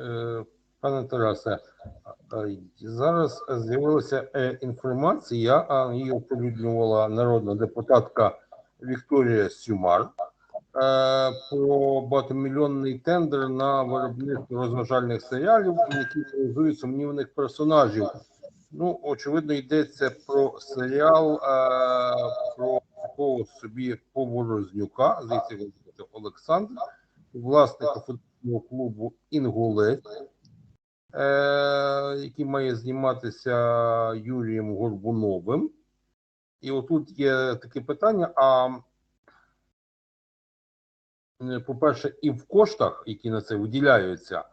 Е, Пане Тарасе, е, зараз з'явилася е, інформація, її оприлюднювала народна депутатка Вікторія Сюмар про багатомільйонний тендер на виробництво розважальних серіалів, які реалізують сумнівних персонажів. Ну, очевидно, йдеться про серіал про такого собі поворознюка, здається, Олександр, власника футбольного клубу Інгулець, е, який має зніматися Юрієм Горбуновим. І отут є таке питання: а е, по-перше, і в коштах, які на це виділяються.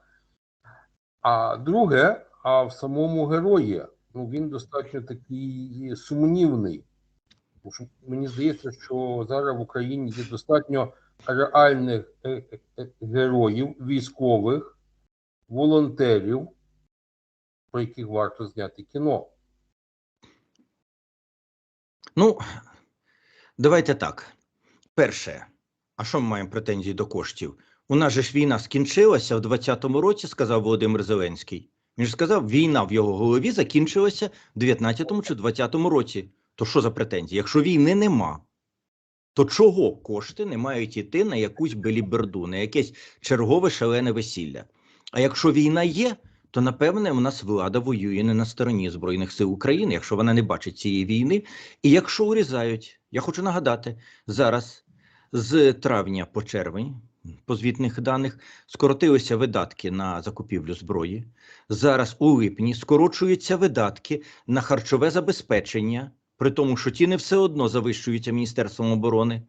А друге, а в самому герої, ну він достатньо такий сумнівний. Тому що мені здається, що зараз в Україні є достатньо реальних е, е, е, героїв, військових, волонтерів, про яких варто зняти кіно. Ну, давайте так. Перше, а що ми маємо претензії до коштів? У нас же ж війна скінчилася в 2020 році, сказав Володимир Зеленський. Він ж сказав, війна в його голові закінчилася в 19-му чи 20-му році. То що за претензії? Якщо війни нема, то чого кошти не мають йти на якусь беліберду, на якесь чергове шалене весілля? А якщо війна є, то напевне у нас влада воює не на стороні Збройних сил України, якщо вона не бачить цієї війни. І якщо урізають, я хочу нагадати, зараз з травня по червень, по звітних даних, скоротилися видатки на закупівлю зброї. Зараз у липні скорочуються видатки на харчове забезпечення, при тому, що ті не все одно завищуються Міністерством оборони.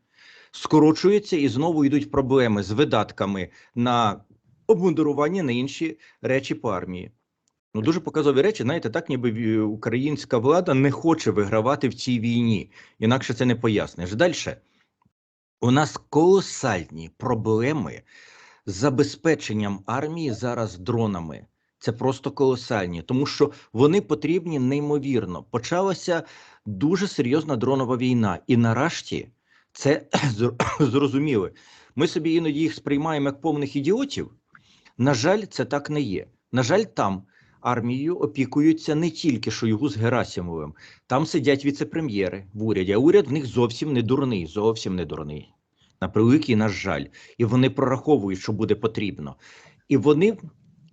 Скорочуються і знову йдуть проблеми з видатками на обмундирування на інші речі по армії. Ну, дуже показові речі, знаєте, так ніби українська влада не хоче вигравати в цій війні. Інакше це не поясниш. Далі. У нас колосальні проблеми з забезпеченням армії зараз дронами. Це просто колосальні, тому що вони потрібні неймовірно. Почалася дуже серйозна дронова війна, і нарешті це зрозуміли. Ми собі іноді їх сприймаємо як повних ідіотів. На жаль, це так не є. На жаль, там армією опікуються не тільки Шойгу з Герасимовим. Там сидять віце-прем'єри в уряді, а уряд в них зовсім не дурний, зовсім не дурний. На превеликий наш жаль. І вони прораховують, що буде потрібно. І вони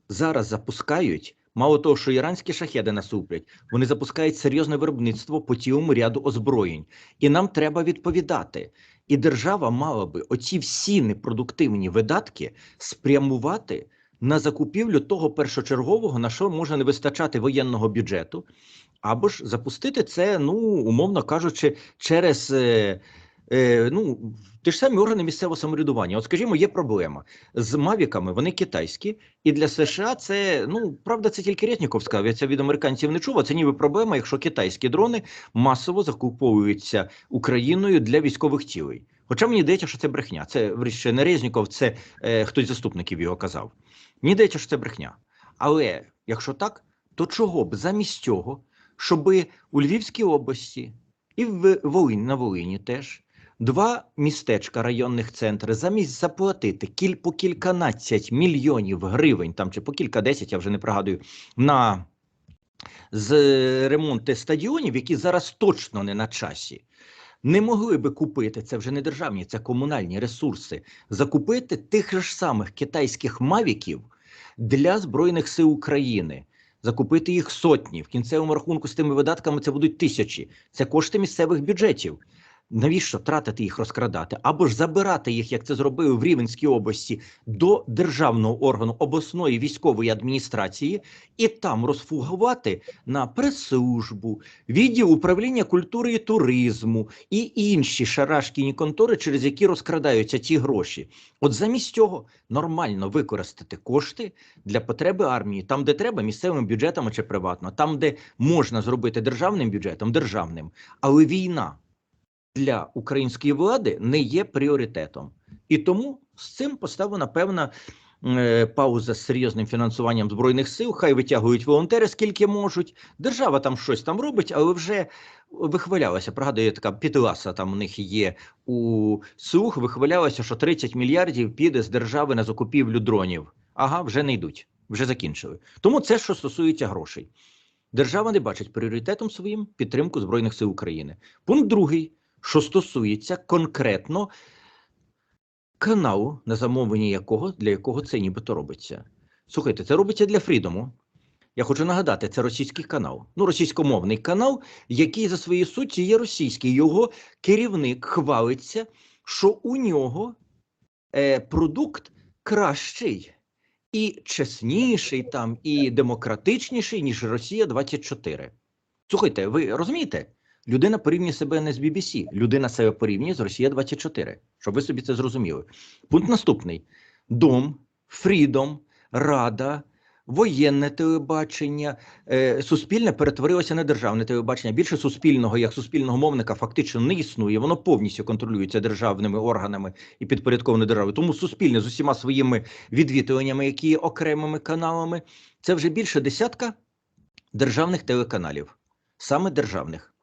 зараз запускають, мало того, що іранські шахеди насуплять, вони запускають серйозне виробництво по цілому ряду озброєнь. І нам треба відповідати. І держава мала би оці всі непродуктивні видатки спрямувати на закупівлю того першочергового, на що може не вистачати воєнного бюджету, або ж запустити це, ну умовно кажучи, через е, е, ну, ті ж самі органи місцевого самоврядування. От, скажімо, є проблема з мавіками, вони китайські, і для США це ну правда, це тільки Ретніков сказав. Від американців не чув. а Це ніби проблема, якщо китайські дрони масово закуповуються Україною для військових цілей. Хоча мені здається, що це брехня. Це врешті не Резніков, це е, хтось з заступників його казав. Мені здається, що це брехня. Але якщо так, то чого б замість цього, щоби у Львівській області і в Волині на Волині теж два містечка районних центри замість заплатити кіль по кільканадцять мільйонів гривень, там чи по кілька десять, я вже не пригадую, на з ремонти стадіонів, які зараз точно не на часі. Не могли би купити це вже не державні, це комунальні ресурси. Закупити тих ж самих китайських мавіків для збройних сил України. Закупити їх сотні. В кінцевому рахунку з тими видатками це будуть тисячі. Це кошти місцевих бюджетів. Навіщо тратити їх розкрадати? Або ж забирати їх, як це зробили в Рівенській області, до державного органу обласної військової адміністрації, і там розфугувати на прес-службу, відділ управління культури і туризму і інші шарашкіні контори, через які розкрадаються ті гроші. От замість цього нормально використати кошти для потреби армії, там, де треба, місцевим бюджетом чи приватно, там, де можна зробити державним бюджетом, державним, але війна для української влади не є пріоритетом. І тому з цим поставлена певна е, пауза з серйозним фінансуванням збройних сил. Хай витягують волонтери скільки можуть. Держава там щось там робить, але вже вихвалялася. Пригадую, така підласа там у них є у слух. Вихвалялася, що 30 мільярдів піде з держави на закупівлю дронів. Ага, вже не йдуть. Вже закінчили. Тому це, що стосується грошей. Держава не бачить пріоритетом своїм підтримку Збройних сил України. Пункт другий, що стосується конкретно каналу, на замовлення якого для якого це нібито робиться. Слухайте, це робиться для Фрідому. Я хочу нагадати, це російський канал. Ну, російськомовний канал, який за своєю суттю є російський. Його керівник хвалиться, що у нього е, продукт кращий і чесніший там, і демократичніший, ніж Росія 24. Слухайте, ви розумієте? Людина порівнює себе не з BBC, людина себе порівнює з Росія 24, щоб ви собі це зрозуміли. Пункт наступний: Дом, Фрідом, Рада, воєнне телебачення, е, суспільне перетворилося на державне телебачення. Більше суспільного як суспільного мовника фактично не існує. Воно повністю контролюється державними органами і підпорядковане державою. Тому суспільне з усіма своїми відвідуваннями, які є окремими каналами, це вже більше десятка державних телеканалів, саме державних.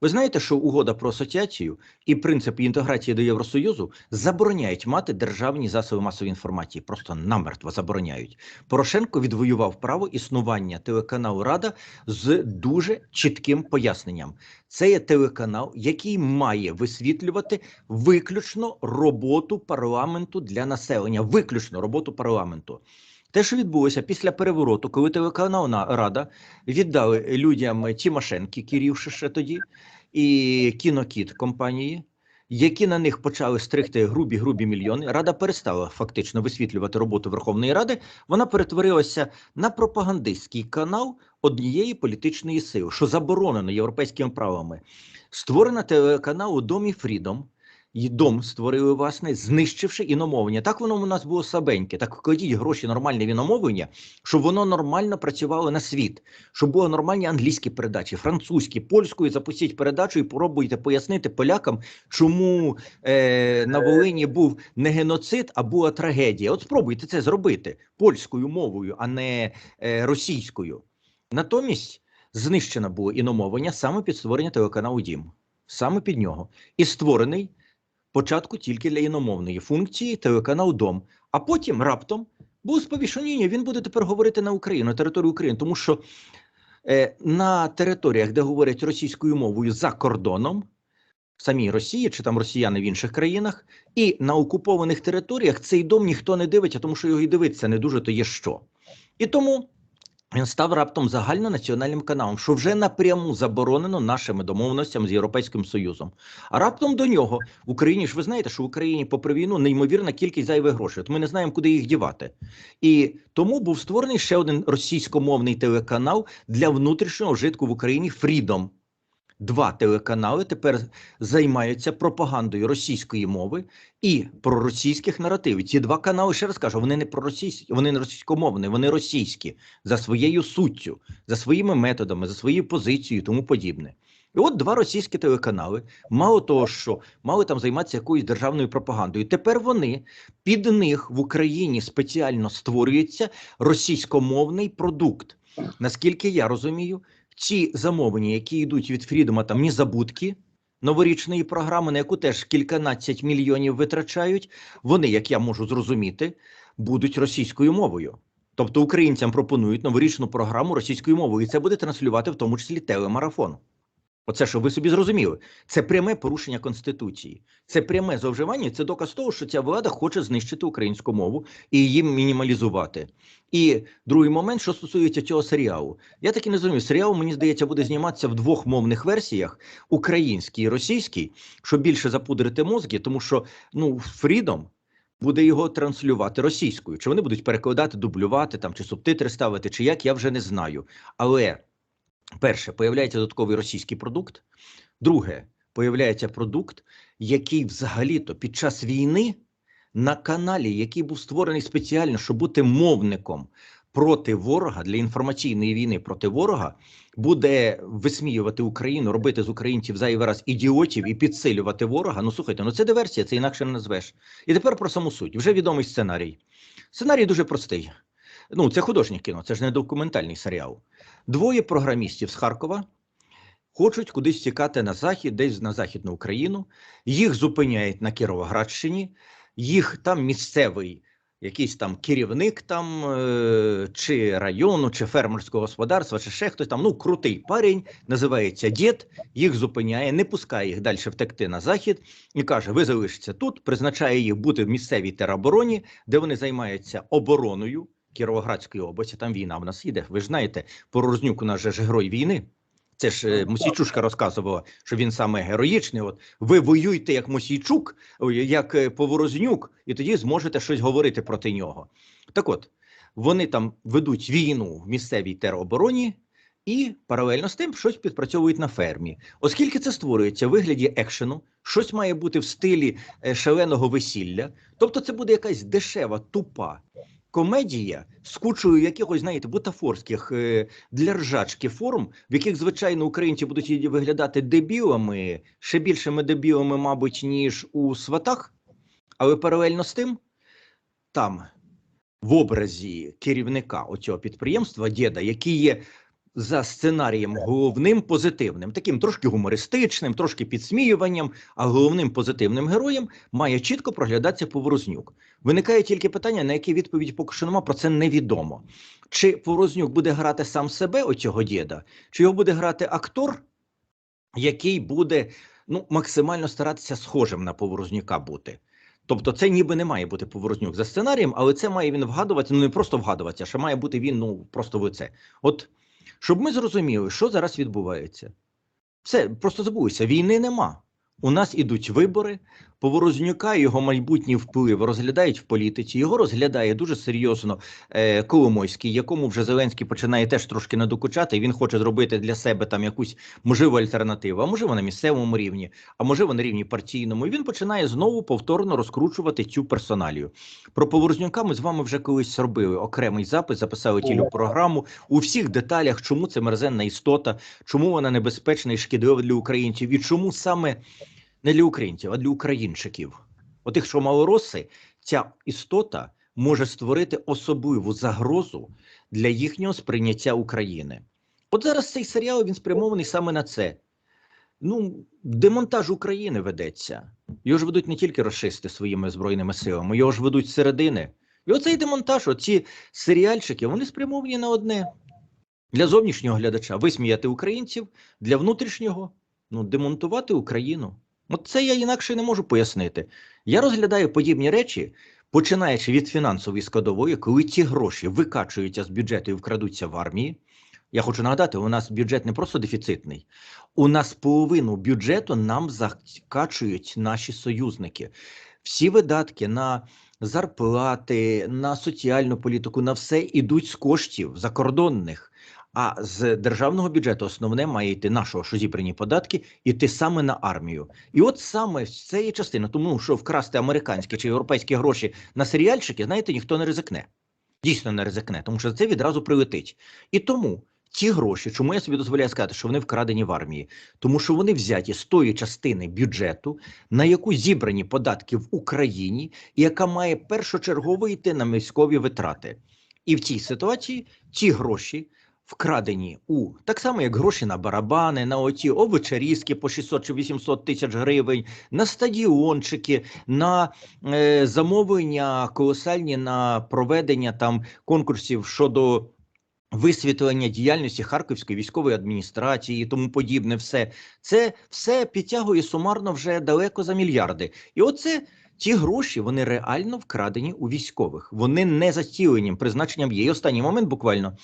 Ви знаєте, що угода про асоціацію і принципи інтеграції до Євросоюзу забороняють мати державні засоби масової інформації, просто намертво забороняють. Порошенко відвоював право існування телеканалу Рада з дуже чітким поясненням. Це є телеканал, який має висвітлювати виключно роботу парламенту для населення, виключно роботу парламенту. Те, що відбулося після перевороту, коли телеканал на Рада віддали людям Тимошенки, Кірівши ще тоді, і кінокіт компанії, які на них почали стригти грубі грубі мільйони. Рада перестала фактично висвітлювати роботу Верховної Ради. Вона перетворилася на пропагандистський канал однієї політичної сили, що заборонено європейськими правами. Створена телеканал у домі Фрідом. Дом створили власне, знищивши іномовлення. Так воно у нас було слабеньке. Так вкладіть гроші нормальне в іномовлення, щоб воно нормально працювало на світ, щоб були нормальні англійські передачі, французькі, польською запустіть передачу і пробуйте пояснити полякам, чому е, на Волині був не геноцид, а була трагедія. От спробуйте це зробити польською мовою, а не е, російською. Натомість знищено було іномовлення саме під створення телеканалу Дім, саме під нього, і створений спочатку тільки для іномовної функції телеканал Дом, а потім раптом був сповіщення, він буде тепер говорити на Україну, на територію України, тому що е, на територіях, де говорять російською мовою за кордоном, в самій Росії чи там росіяни в інших країнах, і на окупованих територіях цей дом ніхто не дивиться, тому що його і дивитися не дуже то є що. І тому він став раптом загальнонаціональним каналом, що вже напряму заборонено нашими домовленостями з Європейським Союзом. А раптом до нього в Україні ж ви знаєте, що в Україні, попри війну, неймовірна кількість зайвих грошей. От ми не знаємо, куди їх дівати. І тому був створений ще один російськомовний телеканал для внутрішнього житку в Україні Freedom. Два телеканали тепер займаються пропагандою російської мови і проросійських наративів. Ці два канали, ще раз кажу, вони не проросійські, вони не російськомовні, вони російські за своєю суттю, за своїми методами, за своєю позицією, і тому подібне. І от два російські телеканали, мало того, що мали там займатися якоюсь державною пропагандою. Тепер вони під них в Україні спеціально створюється російськомовний продукт. Наскільки я розумію, ці замовлення, які йдуть від Фрідома, там незабудки новорічної програми, на яку теж кільканадцять мільйонів витрачають, вони, як я можу зрозуміти, будуть російською мовою. Тобто українцям пропонують новорічну програму російською мовою, і це буде транслювати в тому числі телемарафон. Оце, щоб ви собі зрозуміли, це пряме порушення конституції, це пряме зловживання. Це доказ того, що ця влада хоче знищити українську мову і її мінімалізувати. І другий момент, що стосується цього серіалу, я таки не розумію. Серіал мені здається буде зніматися в двох мовних версіях: українській і російській, щоб більше запудрити мозки, тому що ну Фрідом буде його транслювати російською. Чи вони будуть перекладати, дублювати там, чи субтитри ставити, чи як я вже не знаю. Але перше, появляється додатковий російський продукт. Друге, появляється продукт, який взагалі-то під час війни на каналі, який був створений спеціально, щоб бути мовником проти ворога для інформаційної війни проти ворога, буде висміювати Україну, робити з українців зайвий раз ідіотів і підсилювати ворога. Ну слухайте, ну це диверсія, це інакше не назвеш. І тепер про саму суть. Вже відомий сценарій. Сценарій дуже простий. Ну, це художнє кіно, це ж не документальний серіал. Двоє програмістів з Харкова хочуть кудись тікати на захід, десь на західну Україну. Їх зупиняють на Кіровоградщині. Їх там місцевий якийсь там керівник там е, чи району, чи фермерського господарства, чи ще хтось там, ну крутий парень, називається дід, їх зупиняє, не пускає їх далі втекти на захід і каже: ви залишиться тут, призначає їх бути в місцевій теробороні, де вони займаються обороною Кіровоградської області. Там війна в нас іде. Ви ж знаєте, Порознюк у нас же ж герой війни. Це ж е, Мосійчушка розказувала, що він саме героїчний. От ви воюйте як Мосійчук, як е, Поворознюк, і тоді зможете щось говорити проти нього. Так от, вони там ведуть війну в місцевій теробороні і паралельно з тим щось підпрацьовують на фермі. Оскільки це створюється в вигляді екшену, щось має бути в стилі е, шаленого весілля, тобто це буде якась дешева, тупа комедія з кучою якихось, знаєте, бутафорських е, для ржачки форм, в яких, звичайно, українці будуть виглядати дебілами, ще більшими дебілами, мабуть, ніж у сватах, але паралельно з тим, там в образі керівника оцього підприємства, діда, який є за сценарієм головним позитивним, таким трошки гумористичним, трошки підсміюванням, а головним позитивним героєм має чітко проглядатися Поворознюк. Виникає тільки питання, на яке відповідь поки що нема, про це невідомо. Чи Поворознюк буде грати сам себе, оцього діда, чи його буде грати актор, який буде ну, максимально старатися схожим на Поворознюка бути. Тобто це ніби не має бути Поворознюк за сценарієм, але це має він вгадувати, ну не просто вгадуватися, ще має бути він ну просто в це. От щоб ми зрозуміли, що зараз відбувається. Все, просто забулися, війни нема. У нас ідуть вибори. Поворознюка і його майбутній вплив розглядають в політиці. Його розглядає дуже серйозно е, Коломойський, якому вже Зеленський починає теж трошки надокучати. і Він хоче зробити для себе там якусь можливу альтернативу, а можливо на місцевому рівні, а можливо на рівні партійному. І він починає знову повторно розкручувати цю персоналію. Про Поворознюка ми з вами вже колись робили окремий запис, записали тілю програму у всіх деталях, чому це мерзенна істота, чому вона небезпечна і шкідлива для українців, і чому саме не для українців, а для українчиків. Отих, що малороси, ця істота може створити особливу загрозу для їхнього сприйняття України. От зараз цей серіал він спрямований саме на це. Ну, демонтаж України ведеться. Його ж ведуть не тільки расисти своїми збройними силами, його ж ведуть середини. І оцей демонтаж, оці серіальчики, вони спрямовані на одне. Для зовнішнього глядача висміяти українців, для внутрішнього ну, демонтувати Україну. От це я інакше не можу пояснити. Я розглядаю подібні речі, починаючи від фінансової складової, коли ці гроші викачуються з бюджету і вкрадуться в армії. Я хочу нагадати, у нас бюджет не просто дефіцитний, у нас половину бюджету нам закачують наші союзники. Всі видатки на зарплати, на соціальну політику, на все ідуть з коштів закордонних. А з державного бюджету основне має йти нашого, що зібрані податки, іти саме на армію. І от саме з цієї частини, тому що вкрасти американські чи європейські гроші на серіальчики, знаєте, ніхто не ризикне. Дійсно не ризикне, тому що це відразу прилетить. І тому ті гроші, чому я собі дозволяю сказати, що вони вкрадені в армії, тому що вони взяті з тої частини бюджету, на яку зібрані податки в Україні, яка має першочергово йти на військові витрати. І в цій ситуації ці гроші вкрадені у так само, як гроші на барабани, на оті овочарізки по 600 чи 800 тисяч гривень, на стадіончики, на е, замовлення колосальні на проведення там конкурсів щодо. Висвітлення діяльності Харківської військової адміністрації і тому подібне, все це все підтягує сумарно вже далеко за мільярди. І оце ці гроші вони реально вкрадені у військових. Вони не за ціленням, призначенням є. І останній момент буквально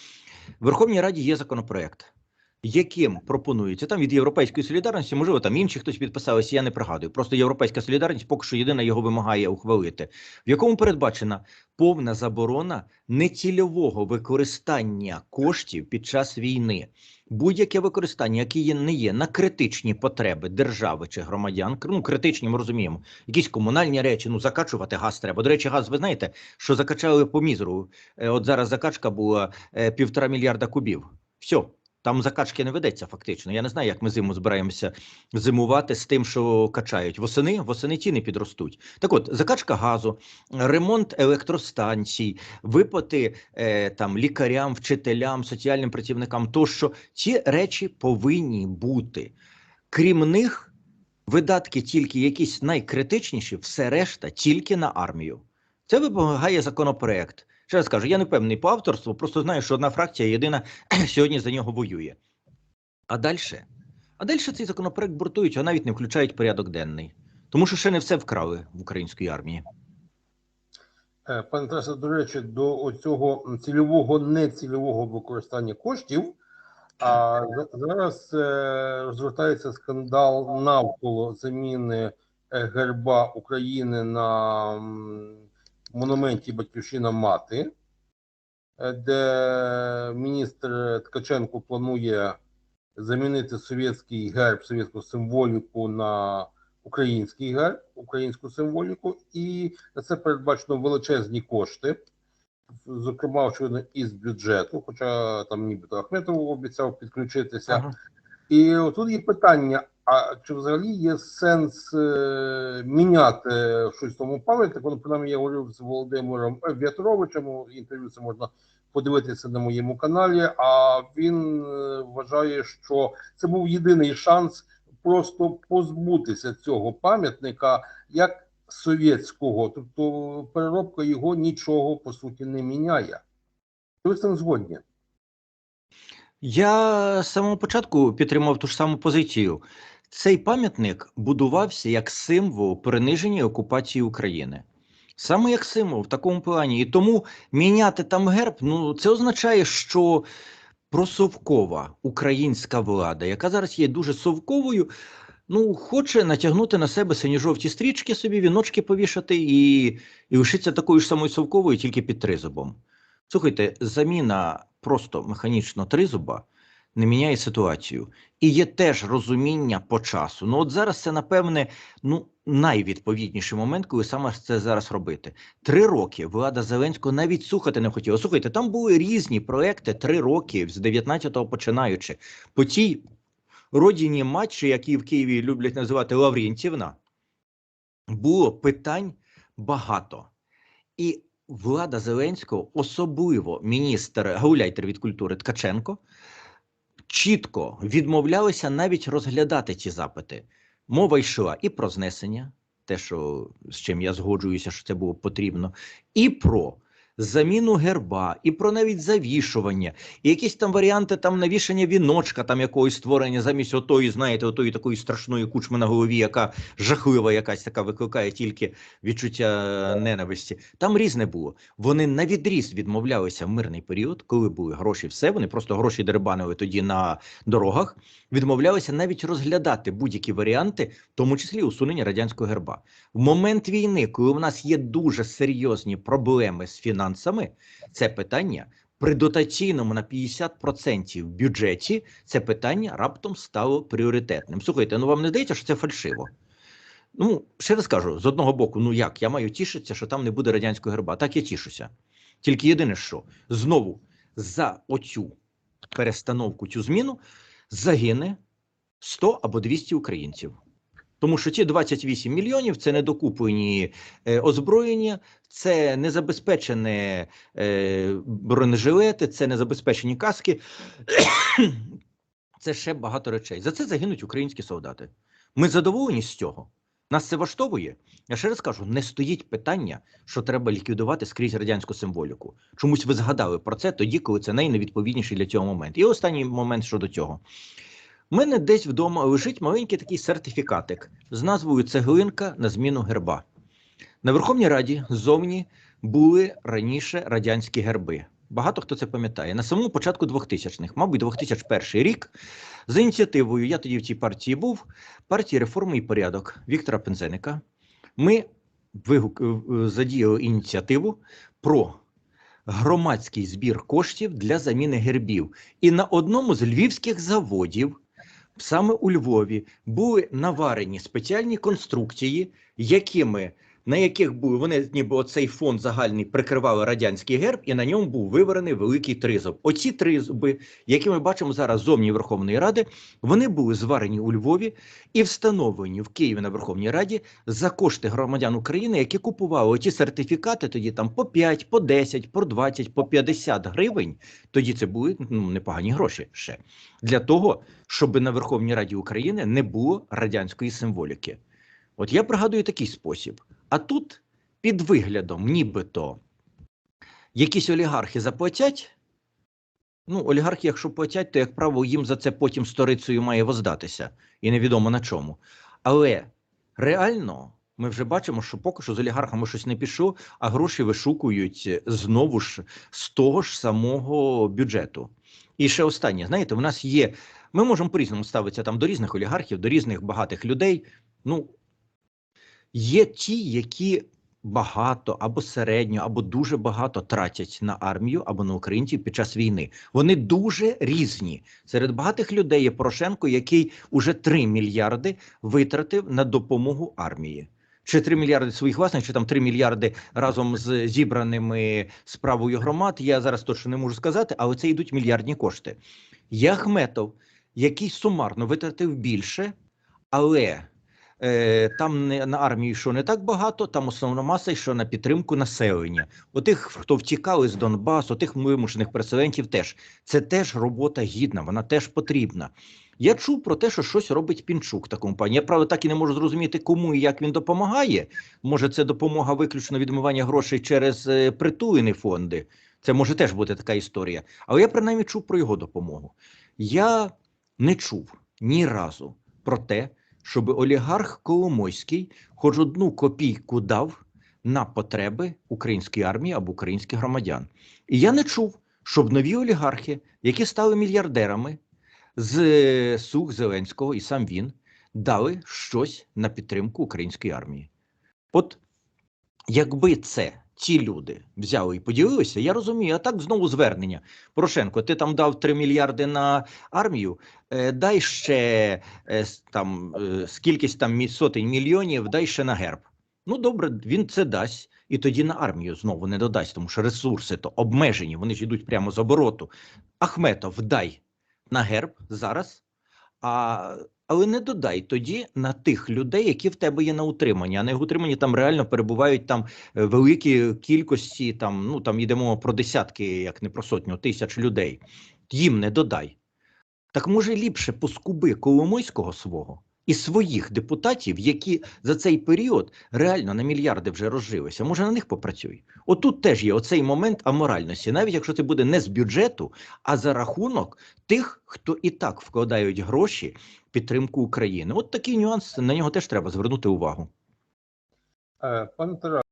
в Верховній Раді є законопроект, яким пропонується там від Європейської солідарності, можливо, там інші хтось підписалися, я не пригадую. Просто Європейська солідарність поки що єдина його вимагає ухвалити, в якому передбачена повна заборона нецільового використання коштів під час війни. Будь-яке використання, яке не є на критичні потреби держави чи громадян, ну критичні, ми розуміємо, якісь комунальні речі, ну закачувати газ треба. До речі, газ, ви знаєте, що закачали по мізеру. Е, От зараз закачка була е, півтора мільярда кубів. Все. Там закачки не ведеться фактично. Я не знаю, як ми зиму збираємося зимувати з тим, що качають. Восени восени ціни підростуть. Так от, закачка газу, ремонт електростанцій, виплати е, там лікарям, вчителям, соціальним працівникам, тощо ці речі повинні бути. Крім них, видатки тільки якісь найкритичніші, все решта тільки на армію. Це вимагає законопроект. Ще раз кажу, я не певний по авторству, просто знаю, що одна фракція єдина сьогодні за нього воює. А далі? А далі цей законопроект бортують, а навіть не включають порядок денний. Тому що ще не все вкрали в українській армії. Е, Пане Тарасе, до речі, до цього цільового нецільового використання коштів. А зараз е, розгортається скандал навколо заміни е, герба України на монументі Батьківщина Мати, е, де міністр Ткаченко планує замінити совєтський герб, совєтську символіку на український герб, українську символіку, і на це передбачено величезні кошти, зокрема, очевидно, із бюджету, хоча там нібито Ахметов обіцяв підключитися. Ага. І тут є питання: а чи взагалі є сенс е, міняти щось в тому пам'ятнику? Ну, принаймні, я говорив з Володимиром В'ятровичем, інтерв'ю це можна подивитися на моєму каналі. А він е, вважає, що це був єдиний шанс просто позбутися цього пам'ятника як совєтського, тобто переробка його нічого по суті не міняє. Ви з згодні? Я з самого початку підтримав ту ж саму позицію. Цей пам'ятник будувався як символ приниження і окупації України. Саме як символ в такому плані. І тому міняти там герб, ну це означає, що просовкова українська влада, яка зараз є дуже совковою, ну хоче натягнути на себе синьо-жовті стрічки, собі віночки повішати і, і лишиться такою ж самою совковою, тільки під тризубом. Слухайте, заміна просто механічно тризуба не міняє ситуацію. І є теж розуміння по часу. Ну, от зараз це, напевне, ну, найвідповідніший момент, коли саме це зараз робити. Три роки влада Зеленського навіть слухати не хотіла. Слухайте, там були різні проекти три роки, з 19-го починаючи. По тій родині матчі, які в Києві люблять називати Лаврінтівна, було питань багато. І влада Зеленського, особливо міністр гауляйтер від культури Ткаченко, чітко відмовлялися навіть розглядати ці запити. Мова йшла і про знесення, те, що з чим я згоджуюся, що це було потрібно, і про заміну герба, і про навіть завішування, і якісь там варіанти там навішання віночка, там якогось створення замість отої, знаєте, отої такої страшної кучми на голові, яка жахлива, якась така викликає тільки відчуття ненависті. Там різне було. Вони на відріз відмовлялися в мирний період, коли були гроші, все вони просто гроші дербанили тоді на дорогах. Відмовлялися навіть розглядати будь-які варіанти, в тому числі усунення радянського герба. В момент війни, коли в нас є дуже серйозні проблеми з фінансами, це питання при дотаційному на 50% бюджеті це питання раптом стало пріоритетним. Слухайте, ну вам не здається, що це фальшиво? Ну, ще раз кажу, з одного боку, ну як, я маю тішитися, що там не буде радянського герба. Так я тішуся. Тільки єдине, що знову за оцю перестановку, цю зміну загине 100 або 200 українців. Тому що ті 28 мільйонів це недокуплені е, озброєння, це незабезпечені е, бронежилети, це незабезпечені каски. це ще багато речей. За це загинуть українські солдати. Ми задоволені з цього. Нас це влаштовує. Я ще раз кажу: не стоїть питання, що треба ліквідувати скрізь радянську символіку. Чомусь ви згадали про це тоді, коли це найневідповідніший для цього момент. І останній момент щодо цього. У мене десь вдома лежить маленький такий сертифікатик з назвою Цеглинка на зміну герба. На Верховній Раді ззовні були раніше радянські герби. Багато хто це пам'ятає. На самому початку 2000-х, мабуть, 2001 рік, за ініціативою, я тоді в цій партії був, партії реформи і порядок Віктора Пензеника, ми задіяли ініціативу про громадський збір коштів для заміни гербів. І на одному з львівських заводів, саме у Львові, були наварені спеціальні конструкції, якими на яких були вони, ніби оцей фон загальний прикривали радянський герб, і на ньому був виварений великий тризуб. Оці тризуби, які ми бачимо зараз зовні Верховної Ради, вони були зварені у Львові і встановлені в Києві на Верховній Раді за кошти громадян України, які купували оті сертифікати тоді там по 5, по 10, по 20, по 50 гривень. Тоді це були ну, непогані гроші ще для того, щоб на Верховній Раді України не було радянської символіки. От я пригадую такий спосіб. А тут під виглядом, нібито якісь олігархи заплатять. Ну, олігархи, якщо платять, то, як правило, їм за це потім сторицею має воздатися, і невідомо на чому. Але реально ми вже бачимо, що поки що з олігархами щось не пішло, а гроші вишукують знову ж з того ж самого бюджету. І ще останнє, знаєте, у нас є. Ми можемо по-різному ставитися там до різних олігархів, до різних багатих людей. Ну, є ті, які багато або середньо, або дуже багато тратять на армію або на українців під час війни. Вони дуже різні. Серед багатих людей є Порошенко, який уже 3 мільярди витратив на допомогу армії. Чи 3 мільярди своїх власних, чи там 3 мільярди разом з зібраними справою громад. Я зараз точно не можу сказати, але це йдуть мільярдні кошти. Є Ахметов, який сумарно витратив більше, але там не, на армію йшло не так багато, там основна маса йшла на підтримку населення. Отих, хто втікали з Донбасу, тих вимушених переселенців теж. Це теж робота гідна, вона теж потрібна. Я чув про те, що щось робить Пінчук та компанія. Я правда так і не можу зрозуміти, кому і як він допомагає. Може, це допомога виключно відмивання грошей через е, притулені фонди. Це може теж бути така історія. Але я принаймні чув про його допомогу. Я не чув ні разу про те, щоб олігарх Коломойський хоч одну копійку дав на потреби української армії або українських громадян. І я не чув, щоб нові олігархи, які стали мільярдерами з е, слуг Зеленського, і сам він дали щось на підтримку української армії. От якби це ті люди взяли і поділилися, я розумію, а так знову звернення. Порошенко, ти там дав 3 мільярди на армію, е, дай ще е, там е, скількись там сотень мільйонів, дай ще на герб. Ну добре, він це дасть. І тоді на армію знову не додасть, тому що ресурси то обмежені, вони ж йдуть прямо з обороту. Ахметов, дай на герб зараз, а, але не додай тоді на тих людей, які в тебе є на утриманні. А на їх утриманні там реально перебувають там е, великі кількості, там, ну там йдемо про десятки, як не про сотню тисяч людей. Їм не додай. Так може ліпше поскуби Коломойського свого і своїх депутатів, які за цей період реально на мільярди вже розжилися. Може на них попрацюй. Отут теж є оцей момент аморальності, навіть якщо це буде не з бюджету, а за рахунок тих, хто і так вкладають гроші в підтримку України. От такий нюанс на нього теж треба звернути увагу. Е, Пане Тарасе,